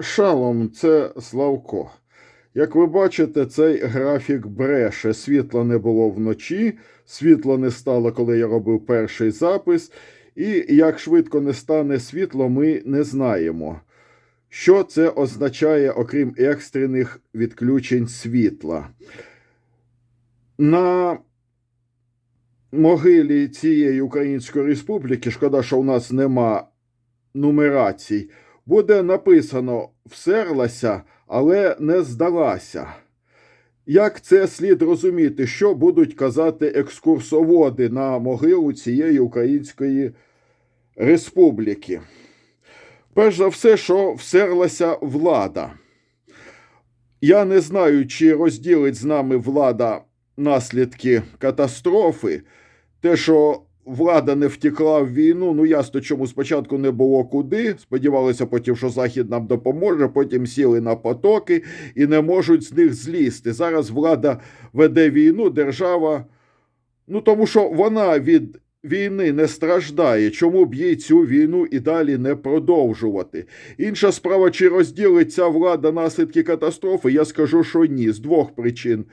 Шалом, це Славко. Як ви бачите, цей графік бреше. Світла не було вночі, світла не стало, коли я робив перший запис. І як швидко не стане світло, ми не знаємо. Що це означає, окрім екстрених відключень світла? На могилі цієї Української Республіки, шкода, що у нас нема нумерацій, буде написано всерлася, але не здалася. Як це слід розуміти, що будуть казати екскурсоводи на могилу цієї Української Республіки? Перш за все, що всерлася влада. Я не знаю, чи розділить з нами влада наслідки катастрофи. Те, що влада не втекла в війну, ну ясно, чому спочатку не було куди. Сподівалися потім, що Захід нам допоможе, потім сіли на потоки і не можуть з них злізти. Зараз влада веде війну, держава. Ну тому що вона від війни не страждає. Чому б їй цю війну і далі не продовжувати? Інша справа, чи розділить ця влада наслідки катастрофи, я скажу, що ні, з двох причин.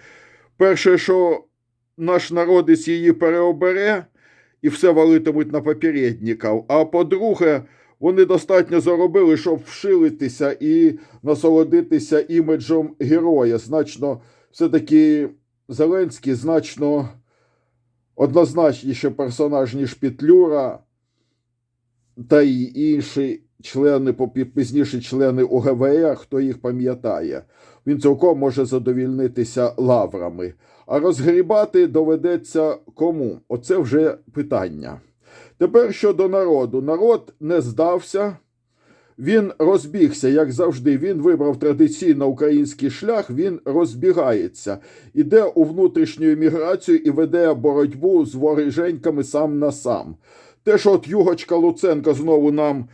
Перше, що наш народець її переобере і все валитимуть на попередників. А по-друге, вони достатньо заробили, щоб вшилитися і насолодитися іміджем героя. Значно, все-таки Зеленський значно однозначніше персонаж, ніж Петлюра та й інші члени, пізніші члени УГВР, хто їх пам'ятає. Він цілком може задовільнитися лаврами. А розгрібати доведеться кому? Оце вже питання. Тепер щодо народу. Народ не здався, він розбігся, як завжди. Він вибрав традиційно український шлях, він розбігається, іде у внутрішню еміграцію і веде боротьбу з вороженьками сам на сам. Те, що от Югочка Луценко знову нам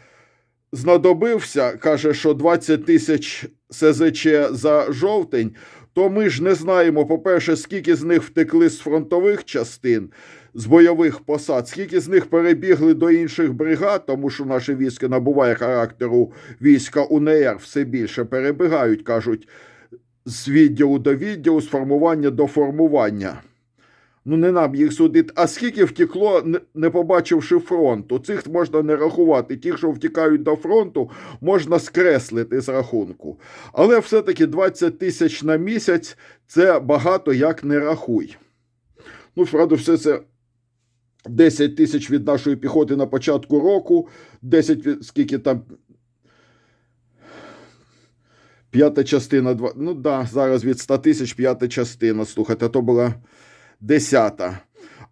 знадобився, каже, що 20 тисяч СЗЧ за жовтень, то ми ж не знаємо, по-перше, скільки з них втекли з фронтових частин, з бойових посад, скільки з них перебігли до інших бригад, тому що наше військо набуває характеру війська УНР, все більше перебігають, кажуть, з відділу до відділу, з формування до формування. Ну, не нам їх судити. А скільки втекло, не- побачивши фронту? Цих можна не рахувати. Ті, що втікають до фронту, можна скреслити з рахунку. Але все-таки 20 тисяч на місяць це багато як не рахуй. Ну, правда, все це 10 тисяч від нашої піхоти на початку року, 10 від скільки там. П'ята частина, ну да, зараз від 100 тисяч п'ята частина. Слухайте, то була десята.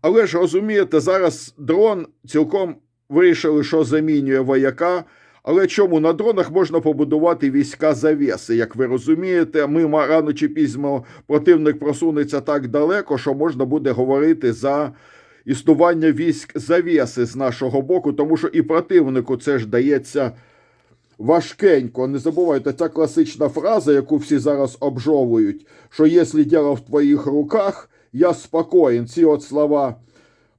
Але ж розумієте, зараз дрон цілком вирішили, що замінює вояка. Але чому на дронах можна побудувати війська завеси? Як ви розумієте, ми рано чи пізно противник просунеться так далеко, що можна буде говорити за існування військ завеси з нашого боку, тому що і противнику це ж дається важкенько. Не забувайте, ця класична фраза, яку всі зараз обжовують, що якщо діло в твоїх руках, я спокоєн. Ці от слова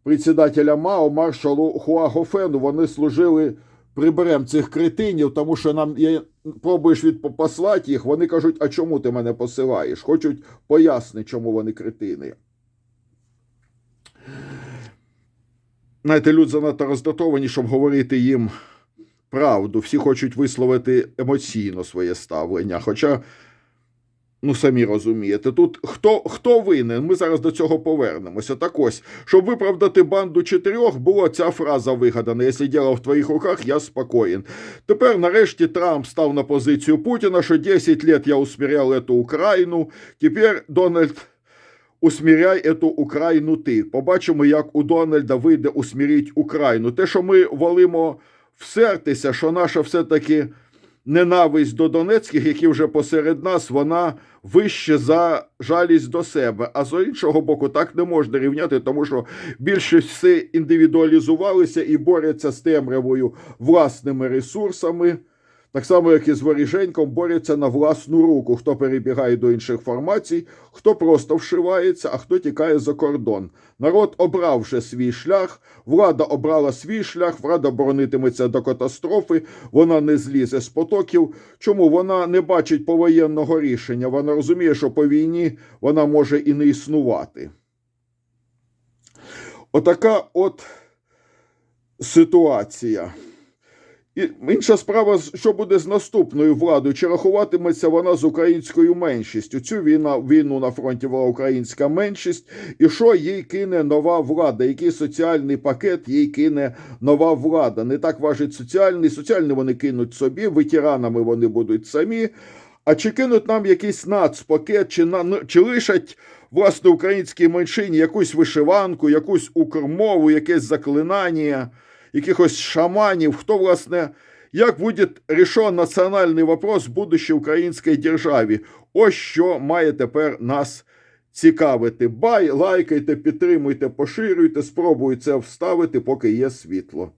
председателя МАО маршалу Хуагофену, вони служили приберем цих кретинів, тому що нам є, пробуєш відпослати їх, вони кажуть, а чому ти мене посилаєш? Хочуть пояснити, чому вони кретини. Знаєте, люди занадто роздратовані, щоб говорити їм правду. Всі хочуть висловити емоційно своє ставлення. Хоча, ну самі розумієте, тут хто, хто винен? Ми зараз до цього повернемося. Так ось, щоб виправдати банду чотирьох, була ця фраза вигадана: якщо діло в твоїх руках, я спокоєн. Тепер, нарешті, Трамп став на позицію Путіна, що 10 лет я усміряв эту Україну. Тепер Дональд. Усміряй ету Україну ти. Побачимо, як у Дональда вийде усміріть Україну. Те, що ми волимо всертися, що наша все-таки ненависть до Донецьких, які вже посеред нас, вона вище за жалість до себе. А з іншого боку, так не можна рівняти, тому що більшість все індивідуалізувалися і борються з темрявою власними ресурсами. Так само, як і з воріженьком, борються на власну руку, хто перебігає до інших формацій, хто просто вшивається, а хто тікає за кордон. Народ обрав вже свій шлях, влада обрала свій шлях, влада боронитиметься до катастрофи, вона не злізе з потоків. Чому вона не бачить повоєнного рішення? Вона розуміє, що по війні вона може і не існувати. Отака от ситуація. І інша справа, що буде з наступною владою? Чи рахуватиметься вона з українською меншістю? Цю війна, війну на фронті була українська меншість, і що їй кине нова влада? Який соціальний пакет їй кине нова влада? Не так важить соціальний. Соціальний вони кинуть собі, ветеранами вони будуть самі. А чи кинуть нам якийсь нацпакет, чи, на, ну, чи лишать власне українській меншині якусь вишиванку, якусь укрмову, якесь заклинання? Якихось шаманів, хто, власне, як буде рішен національний вопрос будущій українській державі. Ось що має тепер нас цікавити. Бай, лайкайте, підтримуйте, поширюйте, спробуйте це вставити, поки є світло.